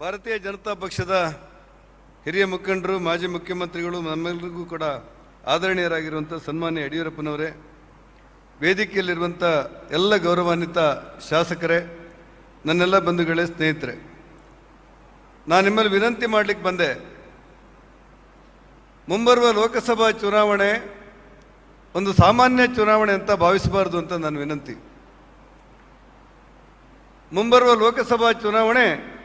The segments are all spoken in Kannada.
ಭಾರತೀಯ ಜನತಾ ಪಕ್ಷದ ಹಿರಿಯ ಮುಖಂಡರು, ಮಾಜಿ ಮುಖ್ಯಮಂತ್ರಿಗಳು ನಮ್ಮೆಲ್ಲರಿಗೂ ಕೂಡ ಆದರಣೀಯರಾಗಿರುವಂಥ ಸನ್ಮಾನ್ಯ ಯಡಿಯೂರಪ್ಪನವರೇ ವೇದಿಕೆಯಲ್ಲಿರುವಂಥ ಎಲ್ಲ ಗೌರವಾನ್ವಿತ ಶಾಸಕರೇ, ನನ್ನೆಲ್ಲ ಬಂಧುಗಳೇ, ಸ್ನೇಹಿತರೆ. ನಾನು ನಿಮ್ಮಲ್ಲಿ ವಿನಂತಿ ಮಾಡಲಿಕ್ಕೆ ಬಂದೆ. ಮುಂಬರುವ ಲೋಕಸಭಾ ಚುನಾವಣೆ ಒಂದು ಸಾಮಾನ್ಯ ಚುನಾವಣೆ ಅಂತ ಭಾವಿಸಬಾರದು ಅಂತ ನನ್ನ ವಿನಂತಿ. ಮುಂಬರುವ ಲೋಕಸಭಾ ಚುನಾವಣೆ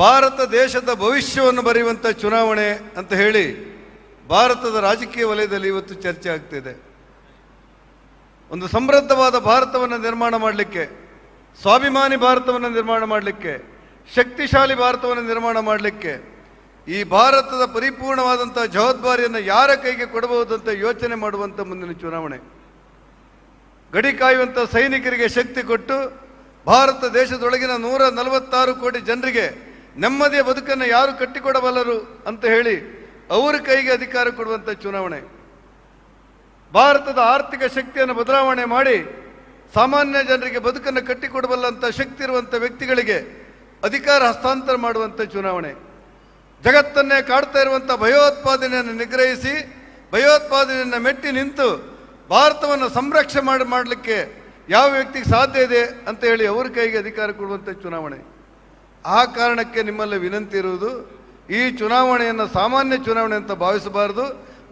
ಭಾರತ ದೇಶದ ಭವಿಷ್ಯವನ್ನು ಬರೆಯುವಂಥ ಚುನಾವಣೆ ಅಂತ ಹೇಳಿ ಭಾರತದ ರಾಜಕೀಯ ವಲಯದಲ್ಲಿ ಇವತ್ತು ಚರ್ಚೆ ಆಗ್ತಿದೆ. ಒಂದು ಸಮೃದ್ಧವಾದ ಭಾರತವನ್ನು ನಿರ್ಮಾಣ ಮಾಡಲಿಕ್ಕೆ, ಸ್ವಾಭಿಮಾನಿ ಭಾರತವನ್ನು ನಿರ್ಮಾಣ ಮಾಡಲಿಕ್ಕೆ, ಶಕ್ತಿಶಾಲಿ ಭಾರತವನ್ನು ನಿರ್ಮಾಣ ಮಾಡಲಿಕ್ಕೆ ಈ ಭಾರತದ ಪರಿಪೂರ್ಣವಾದಂಥ ಜವಾಬ್ದಾರಿಯನ್ನು ಯಾರ ಕೈಗೆ ಕೊಡಬಹುದು ಅಂತ ಯೋಚನೆ ಮಾಡುವಂಥ ಮುಂದಿನ ಚುನಾವಣೆ. ಗಡಿ ಕಾಯುವಂಥ ಸೈನಿಕರಿಗೆ ಶಕ್ತಿ ಕೊಟ್ಟು ಭಾರತ ದೇಶದೊಳಗಿನ ನೂರ ನಲವತ್ತಾರು ಕೋಟಿ ಜನರಿಗೆ ನೆಮ್ಮದಿಯ ಬದುಕನ್ನು ಯಾರು ಕಟ್ಟಿಕೊಡಬಲ್ಲರು ಅಂತ ಹೇಳಿ ಅವರ ಕೈಗೆ ಅಧಿಕಾರ ಕೊಡುವಂಥ ಚುನಾವಣೆ. ಭಾರತದ ಆರ್ಥಿಕ ಶಕ್ತಿಯನ್ನು ಬದಲಾವಣೆ ಮಾಡಿ ಸಾಮಾನ್ಯ ಜನರಿಗೆ ಬದುಕನ್ನು ಕಟ್ಟಿಕೊಡಬಲ್ಲಂಥ ಶಕ್ತಿ ಇರುವಂಥ ವ್ಯಕ್ತಿಗಳಿಗೆ ಅಧಿಕಾರ ಹಸ್ತಾಂತರ ಮಾಡುವಂಥ ಚುನಾವಣೆ. ಜಗತ್ತನ್ನೇ ಕಾಡ್ತಾ ಇರುವಂಥ ಭಯೋತ್ಪಾದನೆಯನ್ನು ನಿಗ್ರಹಿಸಿ, ಭಯೋತ್ಪಾದನೆಯನ್ನು ಮೆಟ್ಟಿ ನಿಂತು ಭಾರತವನ್ನು ಸಂರಕ್ಷಣೆ ಮಾಡಿ, ಮಾಡಲಿಕ್ಕೆ ಯಾವ ವ್ಯಕ್ತಿಗೆ ಸಾಧ್ಯ ಇದೆ ಅಂತ ಹೇಳಿ ಅವ್ರ ಕೈಗೆ ಅಧಿಕಾರ ಕೊಡುವಂಥ ಚುನಾವಣೆ. ಆ ಕಾರಣಕ್ಕೆ ನಿಮ್ಮಲ್ಲಿ ವಿನಂತಿ ಇರುವುದು, ಈ ಚುನಾವಣೆಯನ್ನು ಸಾಮಾನ್ಯ ಚುನಾವಣೆ ಅಂತ ಭಾವಿಸಬಾರದು.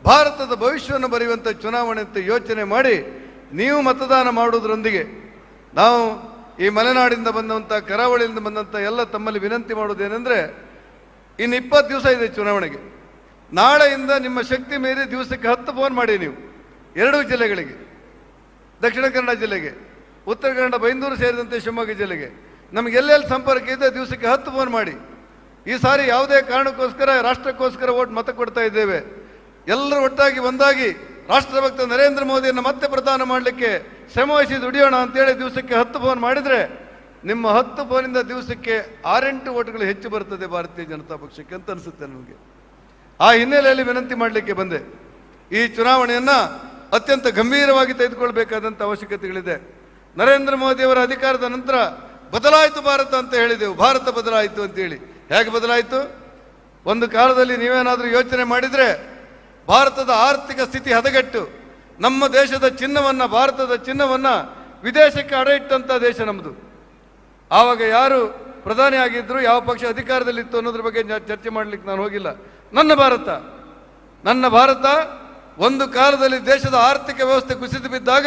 ಭಾರತದ ಭವಿಷ್ಯವನ್ನು ಬರೆಯುವಂಥ ಚುನಾವಣೆ ಅಂತ ಯೋಚನೆ ಮಾಡಿ ನೀವು ಮತದಾನ ಮಾಡುವುದರೊಂದಿಗೆ ನಾವು ಈ ಮಲೆನಾಡಿಂದ ಬಂದಂಥ ಕರಾವಳಿಯಿಂದ ಬಂದಂಥ ಎಲ್ಲ ತಮ್ಮಲ್ಲಿ ವಿನಂತಿ ಮಾಡೋದೇನೆಂದರೆ ಇನ್ನು ಇಪ್ಪತ್ತು ದಿವಸ ಇದೆ ಚುನಾವಣೆಗೆ. ನಾಳೆಯಿಂದ ನಿಮ್ಮ ಶಕ್ತಿ ಮೀರಿ ದಿವಸಕ್ಕೆ ಹತ್ತು ಫೋನ್ ಮಾಡಿ ನೀವು, ಎರಡೂ ಜಿಲ್ಲೆಗಳಿಗೆ. ದಕ್ಷಿಣ ಕನ್ನಡ ಜಿಲ್ಲೆಗೆ, ಉತ್ತರ ಕನ್ನಡ ಬೈಂದೂರು ಸೇರಿದಂತೆ ಶಿವಮೊಗ್ಗ ಜಿಲ್ಲೆಗೆ. ನಮಗೆ ಎಲ್ಲೆಲ್ಲಿ ಸಂಪರ್ಕ ಇದೆ ದಿವಸಕ್ಕೆ ಹತ್ತು ಫೋನ್ ಮಾಡಿ. ಈ ಸಾರಿ ಯಾವುದೇ ಕಾರಣಕ್ಕೋಸ್ಕರ, ರಾಷ್ಟ್ರಕ್ಕೋಸ್ಕರ ಓಟ್ ಮತ ಕೊಡ್ತಾ ಇದ್ದೇವೆ. ಎಲ್ಲರೂ ಒಟ್ಟಾಗಿ ಒಂದಾಗಿ ರಾಷ್ಟ್ರಭಕ್ತ ನರೇಂದ್ರ ಮೋದಿಯನ್ನು ಮತ್ತೆ ಪ್ರದಾನ ಮಾಡಲಿಕ್ಕೆ ಶ್ರಮವಹಿಸಿ ದುಡಿಯೋಣ ಅಂತೇಳಿ ದಿವಸಕ್ಕೆ ಹತ್ತು ಫೋನ್ ಮಾಡಿದರೆ ನಿಮ್ಮ ಹತ್ತು ಫೋನಿಂದ ದಿವಸಕ್ಕೆ ಆರೆಂಟು ಓಟ್ಗಳು ಹೆಚ್ಚು ಬರ್ತದೆ ಭಾರತೀಯ ಜನತಾ ಪಕ್ಷಕ್ಕೆ ಅಂತ ಅನಿಸುತ್ತೆ ನನಗೆ ಆ ಹಿನ್ನೆಲೆಯಲ್ಲಿ ವಿನಂತಿ ಮಾಡಲಿಕ್ಕೆ ಬಂದೆ. ಈ ಚುನಾವಣೆಯನ್ನು ಅತ್ಯಂತ ಗಂಭೀರವಾಗಿ ತೆಗೆದುಕೊಳ್ಬೇಕಾದಂಥ ಅವಶ್ಯಕತೆಗಳಿದೆ. ನರೇಂದ್ರ ಮೋದಿಯವರ ಅಧಿಕಾರದ ನಂತರ ಬದಲಾಯಿತು ಭಾರತ ಅಂತ ಹೇಳಿದೆವು. ಭಾರತ ಬದಲಾಯಿತು ಅಂತೇಳಿ. ಹೇಗೆ ಬದಲಾಯಿತು? ಒಂದು ಕಾಲದಲ್ಲಿ ನೀವೇನಾದರೂ ಯೋಚನೆ ಮಾಡಿದರೆ ಭಾರತದ ಆರ್ಥಿಕ ಸ್ಥಿತಿ ಹದಗೆಟ್ಟು, ನಮ್ಮ ದೇಶದ ಚಿನ್ನವನ್ನು, ಭಾರತದ ಚಿನ್ನವನ್ನು ವಿದೇಶಕ್ಕೆ ಅಡ ಇಟ್ಟಂಥ ದೇಶ ನಮ್ಮದು ಆವಾಗ ಯಾರು ಪ್ರಧಾನಿ ಆಗಿದ್ದರು ಯಾವ ಪಕ್ಷ ಅಧಿಕಾರದಲ್ಲಿತ್ತು ಅನ್ನೋದ್ರ ಬಗ್ಗೆ ಚರ್ಚೆ ಮಾಡಲಿಕ್ಕೆ ನಾನು ಹೋಗಿಲ್ಲ. ನನ್ನ ಭಾರತ. ನನ್ನ ಭಾರತ ಒಂದು ಕಾಲದಲ್ಲಿ ದೇಶದ ಆರ್ಥಿಕ ವ್ಯವಸ್ಥೆ ಕುಸಿದು ಬಿದ್ದಾಗ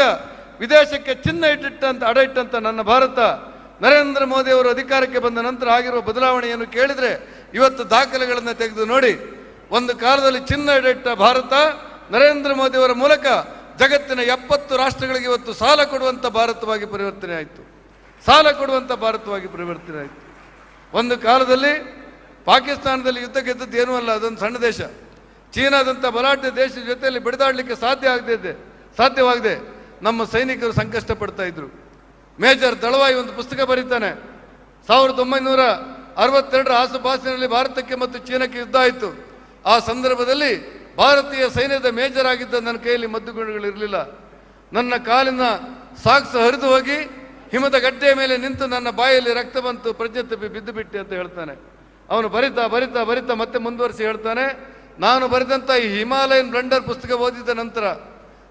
ವಿದೇಶಕ್ಕೆ ಚಿನ್ನ ಇಟ್ಟಿಟ್ಟಂತ ಅಡ ಇಟ್ಟಂತ ನನ್ನ ಭಾರತ. ನರೇಂದ್ರ ಮೋದಿ ಅವರು ಅಧಿಕಾರಕ್ಕೆ ಬಂದ ನಂತರ ಆಗಿರುವ ಬದಲಾವಣೆಯನ್ನು ಕೇಳಿದರೆ ಇವತ್ತು ದಾಖಲೆಗಳನ್ನು ತೆಗೆದು ನೋಡಿ, ಒಂದು ಕಾಲದಲ್ಲಿ ಚಿನ್ನ ಇಡಿಟ್ಟ ಭಾರತ, ನರೇಂದ್ರ ಮೋದಿ ಅವರ ಮೂಲಕ ಜಗತ್ತಿನ ಎಪ್ಪತ್ತು ರಾಷ್ಟ್ರಗಳಿಗೆ ಇವತ್ತು ಸಾಲ ಕೊಡುವಂಥ ಭಾರತವಾಗಿ ಪರಿವರ್ತನೆ ಆಯಿತು. ಸಾಲ ಕೊಡುವಂಥ ಭಾರತವಾಗಿ ಪರಿವರ್ತನೆ ಆಯಿತು. ಒಂದು ಕಾಲದಲ್ಲಿ ಪಾಕಿಸ್ತಾನದಲ್ಲಿ ಯುದ್ಧ ಗೆದ್ದದ್ದು ಏನೂ ಅಲ್ಲ, ಅದೊಂದು ಸಣ್ಣ ದೇಶ. ಚೀನಾದಂಥ ಬಲಾಢ್ಯ ದೇಶದ ಜೊತೆಯಲ್ಲಿ ಬಿಡದಾಡಲಿಕ್ಕೆ ಸಾಧ್ಯ ಆಗದೆ ಸಾಧ್ಯವಾಗದೆ ನಮ್ಮ ಸೈನಿಕರು ಸಂಕಷ್ಟ ಪಡ್ತಾ ಇದ್ರು. ಮೇಜರ್ ದಳವಾಯಿ ಒಂದು ಪುಸ್ತಕ ಬರೀತಾನೆ. ಸಾವಿರದ ಒಂಬೈನೂರ ಅರವತ್ತೆರಡರ ಆಸುಪಾಸಿನಲ್ಲಿ ಭಾರತಕ್ಕೆ ಮತ್ತು ಚೀನಾಕ್ಕೆ ಯುದ್ಧ ಆಯಿತು. ಆ ಸಂದರ್ಭದಲ್ಲಿ ಭಾರತೀಯ ಸೈನ್ಯದ ಮೇಜರ್ ಆಗಿದ್ದ ನನ್ನ ಕೈಯಲ್ಲಿ ಮದ್ದುಗುಂಡುಗಳಿರಲಿಲ್ಲ ನನ್ನ ಕಾಲಿನ ಸಾಕ್ಸ್ ಹರಿದು ಹೋಗಿ ಹಿಮದ ಗಡ್ಡೆಯ ಮೇಲೆ ನಿಂತು ನನ್ನ ಬಾಯಲ್ಲಿ ರಕ್ತ ಬಂತು, ಪ್ರಜ್ಞೆ ತಪ್ಪಿ ಬಿದ್ದು ಬಿಟ್ಟೆ ಅಂತ ಹೇಳ್ತಾನೆ. ಅವನು ಬರಿತಾ ಬರಿತಾ ಬರಿತಾ ಮತ್ತೆ ಮುಂದುವರಿಸಿ ಹೇಳ್ತಾನೆ, ನಾನು ಬರೆದಂಥ ಈ ಹಿಮಾಲಯನ್ ಬ್ಲಂಡರ್ ಪುಸ್ತಕ ಓದಿದ ನಂತರ,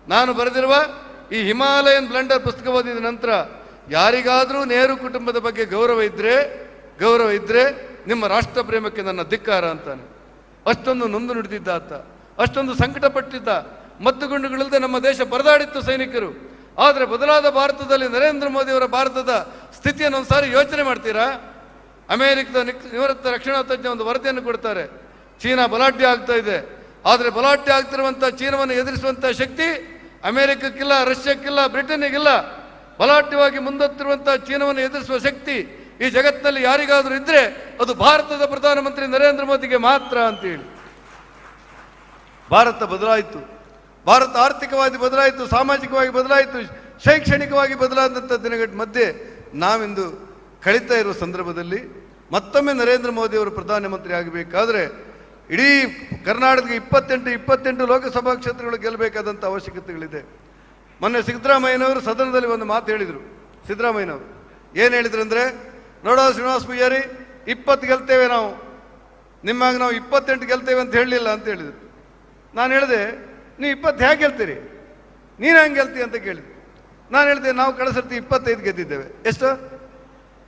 ನಾನು ಬರೆದಿರುವ ಈ ಹಿಮಾಲಯನ್ ಬ್ಲಂಡರ್ ಪುಸ್ತಕ ಓದಿದ ನಂತರ ಯಾರಿಗಾದರೂ ನೆಹರು ಕುಟುಂಬದ ಬಗ್ಗೆ ಗೌರವ ಇದ್ದರೆ ಗೌರವ ಇದ್ದರೆ ನಿಮ್ಮ ರಾಷ್ಟ್ರ ಪ್ರೇಮಕ್ಕೆ ನನ್ನ ಧಿಕ್ಕಾರ ಅಂತಾನೆ. ಅಷ್ಟೊಂದು ನೊಂದು ನುಡಿದಿದ್ದ ಆತ. ಅಷ್ಟೊಂದು ಸಂಕಟ ಪಟ್ಟಿದ್ದ ಮದ್ದುಗುಂಡುಗಳಿಲ್ಲದೆ ನಮ್ಮ ದೇಶ ಪರದಾಡಿತ್ತು ಸೈನಿಕರು. ಆದರೆ ಬದಲಾದ ಭಾರತದಲ್ಲಿ ನರೇಂದ್ರ ಮೋದಿ ಅವರ ಭಾರತದ ಸ್ಥಿತಿಯನ್ನು ಒಂದ್ಸಾರಿ ಯೋಚನೆ ಮಾಡ್ತೀರಾ? ಅಮೆರಿಕದ ನಿವೃತ್ತ ರಕ್ಷಣಾ ತಜ್ಞ ಒಂದು ವರದಿಯನ್ನು ಕೊಡ್ತಾರೆ. ಚೀನಾ ಬಲಾಢ್ಯ ಆಗ್ತಾ ಇದೆ. ಆದರೆ ಬಲಾಢ್ಯ ಆಗ್ತಿರುವಂಥ ಚೀನಾವನ್ನು ಎದುರಿಸುವಂಥ ಶಕ್ತಿ ಅಮೆರಿಕಕ್ಕಿಲ್ಲ, ರಷ್ಯಾಕ್ಕಿಲ್ಲ, ಬ್ರಿಟನ್ನಿಗಿಲ್ಲ. ಬಲಾಢ್ಯವಾಗಿ ಮುಂದತ್ತಿರುವಂತಹ ಚೀನಾವನ್ನು ಎದುರಿಸುವ ಶಕ್ತಿ ಈ ಜಗತ್ತಿನಲ್ಲಿ ಯಾರಿಗಾದರೂ ಇದ್ರೆ ಅದು ಭಾರತದ ಪ್ರಧಾನಮಂತ್ರಿ ನರೇಂದ್ರ ಮೋದಿಗೆ ಮಾತ್ರ ಅಂತೇಳಿ. ಭಾರತ ಬದಲಾಯಿತು. ಭಾರತ ಆರ್ಥಿಕವಾಗಿ ಬದಲಾಯಿತು, ಸಾಮಾಜಿಕವಾಗಿ ಬದಲಾಯಿತು, ಶೈಕ್ಷಣಿಕವಾಗಿ ಬದಲಾದಂಥ ದಿನಗಳ ಮಧ್ಯೆ ನಾವಿಂದು ಕಳೀತಾ ಇರುವ ಸಂದರ್ಭದಲ್ಲಿ ಮತ್ತೊಮ್ಮೆ ನರೇಂದ್ರ ಮೋದಿ ಅವರು ಪ್ರಧಾನಮಂತ್ರಿ ಆಗಬೇಕಾದ್ರೆ ಇಡೀ ಕರ್ನಾಟಕದ ಇಪ್ಪತ್ತೆಂಟು ಇಪ್ಪತ್ತೆಂಟು ಲೋಕಸಭಾ ಕ್ಷೇತ್ರಗಳು ಗೆಲ್ಲಬೇಕಾದಂಥ ಅವಶ್ಯಕತೆಗಳಿದೆ. ಮೊನ್ನೆ ಸಿದ್ದರಾಮಯ್ಯನವರು ಸದನದಲ್ಲಿ ಒಂದು ಮಾತು ಹೇಳಿದರು. ಸಿದ್ದರಾಮಯ್ಯನವರು. ಏನು ಹೇಳಿದ್ರು ಅಂದರೆ, ನೋಡೋ ಶ್ರೀನಿವಾಸ ಪೂಜಾರಿ, ಇಪ್ಪತ್ತು ಗೆಲ್ತೇವೆ ನಾವು. ನಿಮ್ಮಾಗ ನಾವು ಇಪ್ಪತ್ತೆಂಟು ಗೆಲ್ತೇವೆ ಅಂತ ಹೇಳಲಿಲ್ಲ ಅಂತ ಹೇಳಿದರು. ನಾನು ಹೇಳಿದೆ, ನೀವು ಇಪ್ಪತ್ತು ಹೇಗೆ ಗೆಲ್ತೀರಿ? ನೀನು ಹೆಂಗೆ ಗೆಲ್ತಿ ಅಂತ ಕೇಳಿದೆ ನಾನು ಹೇಳಿದೆ, ನಾವು ಕಳೆದ ಇಪ್ಪತ್ತೈದು ಗೆದ್ದಿದ್ದೇವೆ. ಎಷ್ಟು?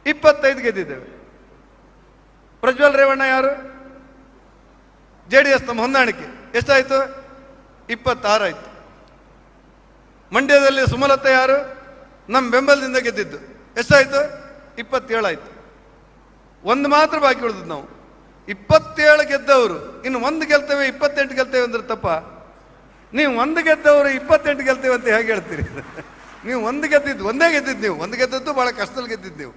ಇಪ್ಪತ್ತೈದು ಗೆದ್ದಿದ್ದೇವೆ. ಪ್ರಜ್ವಲ್ ರೇವಣ್ಣ ಯಾರು? ಜೆ ಡಿ ಎಸ್ ನಮ್ಮ ಹೊಂದಾಣಿಕೆ. ಎಷ್ಟಾಯಿತು? ಇಪ್ಪತ್ತಾರಾಯಿತು. ಮಂಡ್ಯದಲ್ಲಿ ಸುಮಲತ ಯಾರು? ನಮ್ಮ ಬೆಂಬಲದಿಂದ ಗೆದ್ದಿದ್ದು. ಎಷ್ಟಾಯಿತು? ಇಪ್ಪತ್ತೇಳಾಯ್ತು. ಒಂದು ಮಾತ್ರ ಬಾಕಿ ಉಳಿದದ್ದು ನಾವು. ಇಪ್ಪತ್ತೇಳು ಗೆದ್ದವರು. ಇನ್ನು ಒಂದು ಗೆಲ್ತೇವೆ, ಇಪ್ಪತ್ತೆಂಟು ಗೆಲ್ತೇವೆ ಅಂದ್ರೆ ತಪ್ಪ. ನೀವು ಒಂದು ಗೆದ್ದವರು, ಇಪ್ಪತ್ತೆಂಟು ಗೆಲ್ತೇವೆ ಅಂತ ಹೇಗೆ ಹೇಳ್ತೀರಿ? ನೀವು ಒಂದು ಗೆದ್ದಿದ್ದು, ಒಂದೇ ಗೆದ್ದಿದ್ದು ನೀವು. ಒಂದು ಗೆದ್ದದ್ದು ಭಾಳ ಕಷ್ಟದಲ್ಲಿ ಗೆದ್ದಿದ್ದು ನೀವು.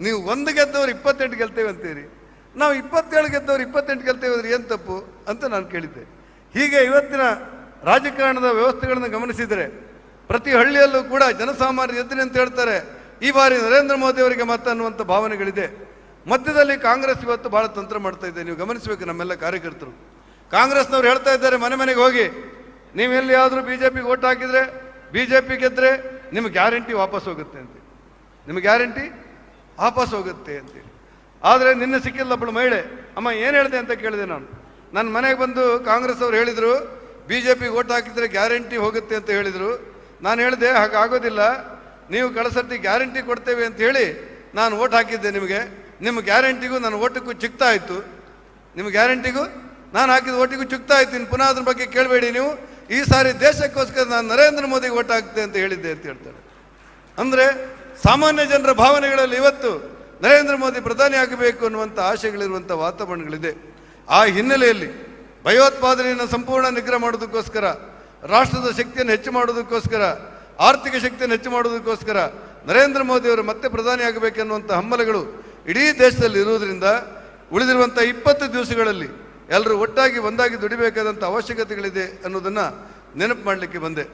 ನೀವು ಒಂದು ಗೆದ್ದವರು, ಇಪ್ಪತ್ತೆಂಟು ಗೆಲ್ತೇವೆ ಅಂತೀರಿ. ನಾವು ಇಪ್ಪತ್ತೇಳು ಗೆದ್ದವರು, ಇಪ್ಪತ್ತೆಂಟು ಗೆಲ್ತೇವೆ ಅಂದ್ರೆ ಏನು ತಪ್ಪು ಅಂತ ನಾನು ಕೇಳಿದ್ದೆ. ಹೀಗೆ ಇವತ್ತಿನ ರಾಜಕಾರಣದ ವ್ಯವಸ್ಥೆಗಳನ್ನು ಗಮನಿಸಿದರೆ ಪ್ರತಿ ಹಳ್ಳಿಯಲ್ಲೂ ಕೂಡ ಜನಸಾಮಾನ್ಯರು ಎದ್ದಿರಿ ಅಂತ ಹೇಳ್ತಾರೆ. ಈ ಬಾರಿ ನರೇಂದ್ರ ಮೋದಿ ಅವರಿಗೆ ಮತ ಅನ್ನುವಂಥ ಭಾವನೆಗಳಿದೆ. ಮಧ್ಯದಲ್ಲಿ ಕಾಂಗ್ರೆಸ್ ಇವತ್ತು ಬಹಳ ತಂತ್ರ ಮಾಡ್ತಾ ಇದೆ. ನೀವು ಗಮನಿಸಬೇಕು ನಮ್ಮೆಲ್ಲ ಕಾರ್ಯಕರ್ತರು. ಕಾಂಗ್ರೆಸ್ನವ್ರು ಹೇಳ್ತಾ ಇದ್ದಾರೆ, ಮನೆ ಮನೆಗೆ ಹೋಗಿ. ನೀವು ಎಲ್ಲಿಯಾದರೂ ಬಿ ಜೆ ಪಿಗೆ ಓಟ್ ಹಾಕಿದರೆ ಬಿ ಜೆ ಪಿ ಗೆದ್ದರೆ ನಿಮ್ಗೆ ಗ್ಯಾರಂಟಿ ವಾಪಸ್ ಹೋಗುತ್ತೆ ಅಂತ. ನಿಮ್ಗೆ ಗ್ಯಾರಂಟಿ ವಾಪಸ್ ಹೋಗುತ್ತೆ ಅಂತೇಳಿ ಆದರೆ ನಿನ್ನೆ ಸಿಕ್ಕಿಲ್ಲ ಒಬ್ಬಳು ಮಹಿಳೆ, ಅಮ್ಮ, ಏನು ಹೇಳಿದೆ ಅಂತ ಕೇಳಿದೆ ನಾನು. ನನ್ನ ಮನೆಗೆ ಬಂದು ಕಾಂಗ್ರೆಸ್ ಅವರು ಹೇಳಿದರು ಬಿ ಜೆ ಪಿಗೆ ಓಟ್ ಹಾಕಿದರೆ ಗ್ಯಾರಂಟಿ ಹೋಗುತ್ತೆ ಅಂತ ಹೇಳಿದರು. ನಾನು ಹೇಳಿದೆ, ಹಾಗಾಗೋದಿಲ್ಲ. ನೀವು ಕಳಸರ್ತಿ ಗ್ಯಾರಂಟಿ ಕೊಡ್ತೇವೆ ಅಂತ ಹೇಳಿ ನಾನು ಓಟ್ ಹಾಕಿದ್ದೆ ನಿಮಗೆ. ನಿಮ್ಮ ಗ್ಯಾರಂಟಿಗೂ ನನ್ನ ಓಟಕ್ಕೂ ಚಿಕ್ತಾ ಇತ್ತು. ನಿಮ್ಮ ಗ್ಯಾರಂಟಿಗೂ ನಾನು ಹಾಕಿದ ಓಟಿಗೂ ಚುಕ್ತಾ ಇತ್ತು. ಇನ್ನು ಪುನಃ ಅದ್ರ ಬಗ್ಗೆ ಕೇಳಬೇಡಿ ನೀವು. ಈ ಸಾರಿ ದೇಶಕ್ಕೋಸ್ಕರ ನಾನು ನರೇಂದ್ರ ಮೋದಿಗೆ ಓಟ್ ಹಾಕ್ತೆ ಅಂತ ಹೇಳಿದ್ದೆ ಅಂತ ಹೇಳ್ತಾರೆ. ಅಂದರೆ ಸಾಮಾನ್ಯ ಜನರ ಭಾವನೆಗಳಲ್ಲಿ ಇವತ್ತು ನರೇಂದ್ರ ಮೋದಿ ಪ್ರಧಾನಿ ಆಗಬೇಕು ಅನ್ನುವಂಥ ಆಶೆಗಳಿರುವಂಥ ವಾತಾವರಣಗಳಿದೆ. ಆ ಹಿನ್ನೆಲೆಯಲ್ಲಿ ಭಯೋತ್ಪಾದನೆಯನ್ನು ಸಂಪೂರ್ಣ ನಿಗ್ರಹ ಮಾಡೋದಕ್ಕೋಸ್ಕರ ರಾಷ್ಟ್ರದ ಶಕ್ತಿಯನ್ನು ಹೆಚ್ಚು ಮಾಡೋದಕ್ಕೋಸ್ಕರ ಆರ್ಥಿಕ ಶಕ್ತಿಯನ್ನು ಹೆಚ್ಚು ಮಾಡೋದಕ್ಕೋಸ್ಕರ ನರೇಂದ್ರ ಮೋದಿ ಅವರು ಮತ್ತೆ ಪ್ರಧಾನಿ ಆಗಬೇಕೆನ್ನುವಂಥ ಹಂಬಲಗಳು ಇಡೀ ದೇಶದಲ್ಲಿ ಇರುವುದರಿಂದ ಉಳಿದಿರುವಂಥ ಇಪ್ಪತ್ತು ದಿವಸಗಳಲ್ಲಿ ಎಲ್ಲರೂ ಒಟ್ಟಾಗಿ ಒಂದಾಗಿ ದುಡಿಬೇಕಾದಂಥ ಅವಶ್ಯಕತೆಗಳಿದೆ ಅನ್ನೋದನ್ನು ನೆನಪು ಮಾಡಲಿಕ್ಕೆ ಬಂದೆ.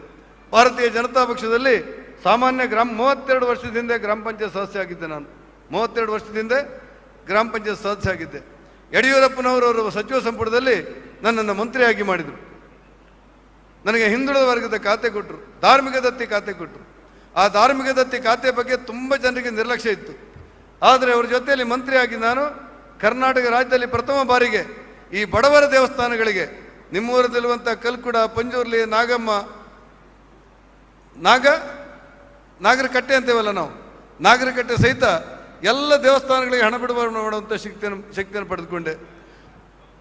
ಭಾರತೀಯ ಜನತಾ ಪಕ್ಷದಲ್ಲಿ ಸಾಮಾನ್ಯ ಗ್ರಾಮ ಮೂವತ್ತೆರಡು ವರ್ಷದ ಹಿಂದೆ ಗ್ರಾಮ ಪಂಚಾಯತ್ ಸದಸ್ಯ ಆಗಿದ್ದೆ ನಾನು. ಮೂವತ್ತೆರಡು ವರ್ಷದ ಹಿಂದೆ ಗ್ರಾಮ ಪಂಚಾಯತ್ ಸದಸ್ಯ ಆಗಿದ್ದೆ. ಯಡಿಯೂರಪ್ಪನವರವರು ಸಚಿವ ಸಂಪುಟದಲ್ಲಿ ನನ್ನನ್ನು ಮಂತ್ರಿಯಾಗಿ ಮಾಡಿದರು. ನನಗೆ ಹಿಂದುಳಿದ ವರ್ಗದ ಖಾತೆ ಕೊಟ್ಟರು ಧಾರ್ಮಿಕ ದತ್ತಿ ಖಾತೆ ಕೊಟ್ಟರು ಆ ಧಾರ್ಮಿಕ ದತ್ತಿ ಖಾತೆ ಬಗ್ಗೆ ತುಂಬ ಜನರಿಗೆ ನಿರ್ಲಕ್ಷ್ಯ ಇತ್ತು. ಆದರೆ ಅವರ ಜೊತೆಯಲ್ಲಿ ಮಂತ್ರಿಯಾಗಿ ನಾನು ಕರ್ನಾಟಕ ರಾಜ್ಯದಲ್ಲಿ ಪ್ರಥಮ ಬಾರಿಗೆ ಈ ಬಡವರ ದೇವಸ್ಥಾನಗಳಿಗೆ ನಿಮ್ಮೂರದಲ್ಲಿರುವಂಥ ಕಲ್ಕುಡ, ಪಂಜೂರ್ಲಿ, ನಾಗಮ್ಮ, ನಾಗ, ನಾಗರಕಟ್ಟೆ ಅಂತೇವಲ್ಲ ನಾವು, ನಾಗರಕಟ್ಟೆ ಸಹಿತ ಎಲ್ಲ ದೇವಸ್ಥಾನಗಳಿಗೆ ಹಣ ಬಿಡುವ ಮಾಡುವಂಥ ಶಕ್ತಿಯನ್ನು ಶಕ್ತಿಯನ್ನು ಪಡೆದುಕೊಂಡೆ.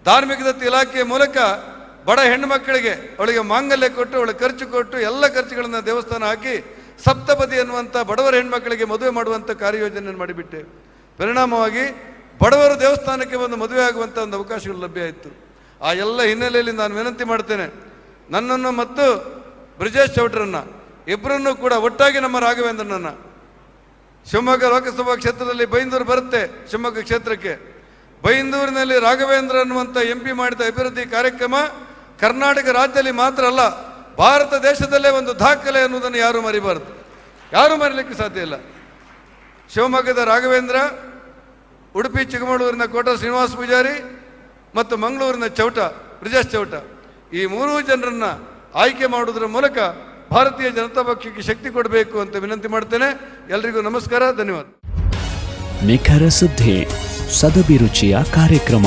ಧಾರ್ಮಿಕ ದತ್ತಿ ಇಲಾಖೆಯ ಮೂಲಕ ಬಡ ಹೆಣ್ಣು ಮಕ್ಕಳಿಗೆ ಅವಳಿಗೆ ಮಾಂಗಲ್ಯ ಕೊಟ್ಟು ಅವಳಿಗೆ ಖರ್ಚು ಕೊಟ್ಟು ಎಲ್ಲ ಖರ್ಚುಗಳನ್ನು ದೇವಸ್ಥಾನ ಹಾಕಿ ಸಪ್ತಪದಿ ಅನ್ನುವಂಥ ಬಡವರ ಹೆಣ್ಮಕ್ಕಳಿಗೆ ಮದುವೆ ಮಾಡುವಂಥ ಕಾರ್ಯಯೋಜನೆಯನ್ನು ಮಾಡಿಬಿಟ್ಟೆ. ಪರಿಣಾಮವಾಗಿ ಬಡವರು ದೇವಸ್ಥಾನಕ್ಕೆ ಒಂದು ಮದುವೆ ಆಗುವಂಥ ಒಂದು ಅವಕಾಶಗಳು ಲಭ್ಯ ಆಯಿತು. ಆ ಎಲ್ಲ ಹಿನ್ನೆಲೆಯಲ್ಲಿ ನಾನು ವಿನಂತಿ ಮಾಡ್ತೇನೆ, ನನ್ನನ್ನು ಮತ್ತು ಬ್ರಿಜೇಶ್ ಚೌಟ್ರನ್ನ ಇಬ್ಬರನ್ನು ಕೂಡ ಒಟ್ಟಾಗಿ ನಮ್ಮ ರಾಘವೇಂದ್ರನನ್ನು. ಶಿವಮೊಗ್ಗ ಲೋಕಸಭಾ ಕ್ಷೇತ್ರದಲ್ಲಿ ಬೈಂದೂರು ಬರುತ್ತೆ ಶಿವಮೊಗ್ಗ ಕ್ಷೇತ್ರಕ್ಕೆ. ಬೈಂದೂರಿನಲ್ಲಿ ರಾಘವೇಂದ್ರ ಅನ್ನುವಂಥ ಎಂ ಮಾಡಿದ ಅಭಿವೃದ್ಧಿ ಕಾರ್ಯಕ್ರಮ ಕರ್ನಾಟಕ ರಾಜ್ಯದಲ್ಲಿ ಮಾತ್ರ ಅಲ್ಲ, ಭಾರತ ದೇಶದಲ್ಲೇ ಒಂದು ದಾಖಲೆ ಅನ್ನೋದನ್ನು ಯಾರೂ ಮರಿಬಾರದು. ಯಾರೂ ಮರಿಲಿಕ್ಕೆ ಸಾಧ್ಯ ಇಲ್ಲ. ಶಿವಮೊಗ್ಗದ ರಾಘವೇಂದ್ರ, ಉಡುಪಿ ಚಿಕ್ಕಮಗಳೂರಿನ ಕೋಟ ಶ್ರೀನಿವಾಸ ಪೂಜಾರಿ ಮತ್ತು ಮಂಗಳೂರಿನ ಚೌಟ, ಬ್ರಿಜೇಶ್ ಚೌಟ. ಈ ಮೂರೂ ಜನರನ್ನು ಆಯ್ಕೆ ಮಾಡುವುದರ ಮೂಲಕ ಭಾರತೀಯ ಜನತಾ ಪಕ್ಷಕ್ಕೆ ಶಕ್ತಿ ಕೊಡಬೇಕು ಅಂತ ವಿನಂತಿ ಮಾಡ್ತೇನೆ. ಎಲ್ರಿಗೂ ನಮಸ್ಕಾರ, ಧನ್ಯವಾದ. ನಿಖರ ಸುದ್ದಿ, ಸದಭಿರುಚಿಯ ಕಾರ್ಯಕ್ರಮ.